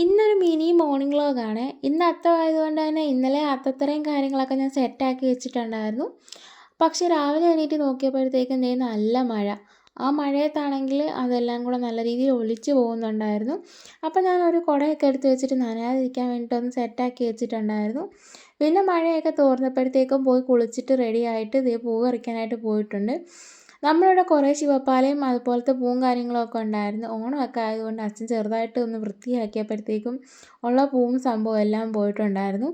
ഇന്നൊരു mini morning വ്ളോഗാണ് ഇന്ന് അത്തമായതുകൊണ്ട് തന്നെ ഇന്നലെ അത്തത്തറയും കാര്യങ്ങളൊക്കെ ഞാൻ സെറ്റാക്കി വെച്ചിട്ടുണ്ടായിരുന്നു. പക്ഷേ രാവിലെ എണീറ്റ് നോക്കിയപ്പോഴത്തേക്കും ദേ നല്ല മഴ. ആ മഴയത്താണെങ്കിൽ അതെല്ലാം കൂടെ നല്ല രീതിയിൽ ഒലിച്ച് പോകുന്നുണ്ടായിരുന്നു. അപ്പോൾ ഞാൻ ഒരു കുടയൊക്കെ എടുത്ത് വെച്ചിട്ട് നനയാതിരിക്കാൻ വേണ്ടിയിട്ട് ഒന്ന് സെറ്റാക്കി വെച്ചിട്ടുണ്ടായിരുന്നു. പിന്നെ മഴയൊക്കെ തോർന്നപ്പോഴത്തേക്കും പോയി കുളിച്ചിട്ട് റെഡിയായിട്ട് ഇതേ പൂ പറിക്കാനായിട്ട് പോയിട്ടുണ്ട്. നമ്മളിവിടെ കുറേ ശിവപ്പാലയും അതുപോലത്തെ പൂവും കാര്യങ്ങളൊക്കെ ഉണ്ടായിരുന്നു. ഓണമൊക്കെ ആയതുകൊണ്ട് അച്ഛൻ ചെറുതായിട്ട് ഒന്ന് വൃത്തിയാക്കിയപ്പോഴത്തേക്കും ഉള്ള പൂവും സംഭവം എല്ലാം പോയിട്ടുണ്ടായിരുന്നു.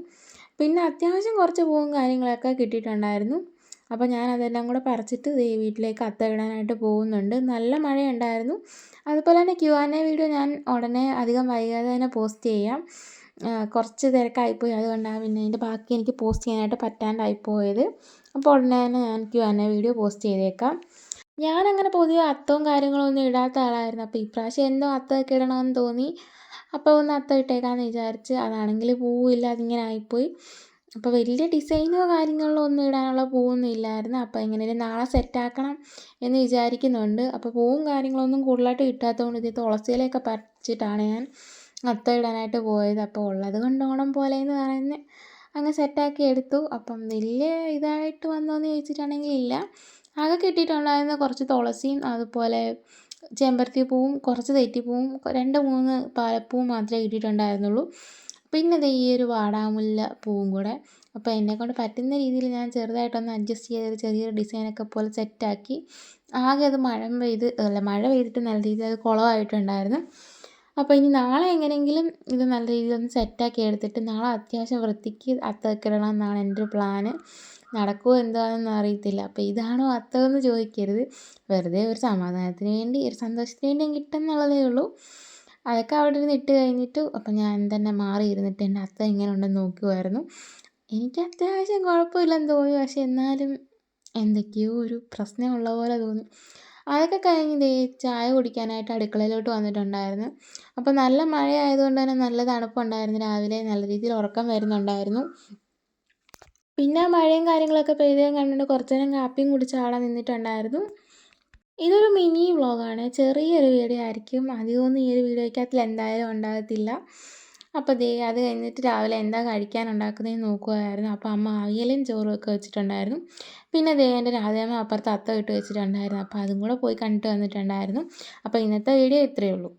പിന്നെ അത്യാവശ്യം കുറച്ച് പൂവും കാര്യങ്ങളൊക്കെ കിട്ടിയിട്ടുണ്ടായിരുന്നു. അപ്പോൾ ഞാൻ അതെല്ലാം കൂടെ പറിച്ചിട്ട് ഈ വീട്ടിലേക്ക് അത്ത ഇടാനായിട്ട് പോകുന്നുണ്ട്. നല്ല മഴയുണ്ടായിരുന്നു. അതുപോലെ തന്നെ ക്യു ആൻ എ വീഡിയോ ഞാൻ ഉടനെ അധികം വൈകാതെ തന്നെ പോസ്റ്റ് ചെയ്യാം. കുറച്ച് തിരക്കായിപ്പോയി അതുകൊണ്ടാണ് പിന്നെ അതിന്റെ ബാക്കി എനിക്ക് പോസ്റ്റ് ചെയ്യാനായിട്ട് പറ്റാണ്ടായിപ്പോയത് അപ്പോൾ ഉടനെ തന്നെ ഞാൻ Q and A video post ചെയ്തേക്കാം. ഞാനങ്ങനെ പൊതുവെ അത്തവും കാര്യങ്ങളൊന്നും ഇടാത്ത ആളായിരുന്നു. അപ്പോൾ ഇപ്രാവശ്യം എന്തോ അത്തമൊക്കെ ഇടണമെന്ന് തോന്നി. അപ്പോൾ ഒന്ന് അത്തം ഇട്ടേക്കാമെന്ന് വിചാരിച്ച് അതാണെങ്കിൽ പൂവില്ല അതിങ്ങനെ ആയിപ്പോയി. അപ്പോൾ വലിയ ഡിസൈനോ കാര്യങ്ങളോ ഒന്നും ഇടാനുള്ള പൂവൊന്നും ഇല്ലായിരുന്നു. അപ്പോൾ ഇങ്ങനെ നാളെ സെറ്റാക്കണം എന്ന് വിചാരിക്കുന്നുണ്ട്. അപ്പോൾ പൂവും കാര്യങ്ങളൊന്നും കൂടുതലായിട്ട് കിട്ടാത്തതുകൊണ്ട് ഇത് തുളസിയിലൊക്കെ പറിച്ചിട്ടാണ് ഞാൻ അത്തം ഇടാനായിട്ട് പോയത്. അപ്പോൾ ഉള്ളത് കൊണ്ട് ഓണം പോലെ എന്ന് പറഞ്ഞ് അങ്ങ് സെറ്റാക്കി എടുത്തു. അപ്പം വലിയ ഇതായിട്ട് വന്നോന്ന് ചോദിച്ചിട്ടാണെങ്കിൽ ഇല്ല. ആകെ കിട്ടിയിട്ടുണ്ടായിരുന്ന കുറച്ച് തുളസിയും അതുപോലെ ചെമ്പരത്തി പൂവും കുറച്ച് തെറ്റിപ്പൂവും രണ്ട് മൂന്ന് പാലപ്പൂവും മാത്രമേ കിട്ടിയിട്ടുണ്ടായിരുന്നുള്ളൂ പിന്നെ ദേ ഈ ഒരു വാടാമുല്ല പൂവും കൂടെ. അപ്പോൾ എന്നെക്കൊണ്ട് പറ്റുന്ന രീതിയിൽ ഞാൻ ചെറുതായിട്ടൊന്ന് അഡ്ജസ്റ്റ് ചെയ്ത് ചെറിയൊരു ഡിസൈനൊക്കെ പോലെ സെറ്റാക്കി. ആകെ അത് മഴ പെയ്ത് അല്ല മഴ പെയ്തിട്ട് നല്ല രീതിയിൽ അത് കുളമായിട്ടുണ്ടായിരുന്നു. അപ്പോൾ ഇനി നാളെ എങ്ങനെയെങ്കിലും ഇത് നല്ല രീതിയിൽ ഒന്ന് സെറ്റാക്കി എടുത്തിട്ട് നാളെ അത്യാവശ്യം വൃത്തിക്ക് അത്തക്കിടണം എന്നാണ് എന്റെ ഒരു പ്ലാന് നടക്കുമോ എന്താണെന്ന് അറിയത്തില്ല. അപ്പോൾ ഇതാണോ അത്തമെന്ന് ചോദിക്കരുത്. വെറുതെ ഒരു സമാധാനത്തിന് വേണ്ടി ഒരു സന്തോഷത്തിന് വേണ്ടി കിട്ടുമെന്നുള്ളതേ ഉള്ളൂ. അതൊക്കെ അവിടെ ഇരുന്ന് ഇട്ട് കഴിഞ്ഞിട്ട് അപ്പം ഞാൻ തന്നെ മാറി ഇരുന്നിട്ട് എന്റെ അത്ത എങ്ങനെ ഉണ്ടെന്ന് നോക്കുമായിരുന്നു എനിക്ക് അത്യാവശ്യം കുഴപ്പമില്ലെന്ന് തോന്നി. പക്ഷെ എന്നാലും എന്തൊക്കെയോ ഒരു പ്രശ്നമുള്ള പോലെ തോന്നി. അതൊക്കെ കഴിഞ്ഞ് ദേ ചായ കുടിക്കാനായിട്ട് അടുക്കളയിലോട്ട് വന്നിട്ടുണ്ടായിരുന്നു. അപ്പോൾ നല്ല മഴ ആയതുകൊണ്ട് തന്നെ നല്ല തണുപ്പുണ്ടായിരുന്നു. രാവിലെ നല്ല രീതിയിൽ ഉറക്കം വരുന്നുണ്ടായിരുന്നു. പിന്നെ മഴയും കാര്യങ്ങളൊക്കെ പെയ്തതും കണ്ടിട്ട് കുറച്ച് നേരം കാപ്പിയും കുടിച്ച് അവിടെ നിന്നിട്ടുണ്ടായിരുന്നു. ഇതൊരു മിനി വ്ളോഗാണ്. ചെറിയൊരു വീഡിയോ ആയിരിക്കും. അധികമൊന്നും ഈ ഒരു വീഡിയോയ്ക്കകത്തിൽ എന്തായാലും ഉണ്ടാകത്തില്ല. അപ്പോൾ ദേ അത് കഴിഞ്ഞിട്ട് രാവിലെ എന്താ കഴിക്കാൻ ഉണ്ടാക്കുന്നതെന്ന് നോക്കുമായിരുന്നു അപ്പോൾ അമ്മ അവിയലും ചോറും ഒക്കെ വെച്ചിട്ടുണ്ടായിരുന്നു. പിന്നെ ദേ എന്റെ രാധയമ്മ അപ്പുറത്ത് അത്ത ഇട്ട് വെച്ചിട്ടുണ്ടായിരുന്നു. അപ്പോൾ അതും കൂടെ പോയി കണ്ടിട്ട് വന്നിട്ടുണ്ടായിരുന്നു. അപ്പോൾ ഇന്നത്തെ വീഡിയോ ഇത്രയേ ഉള്ളൂ.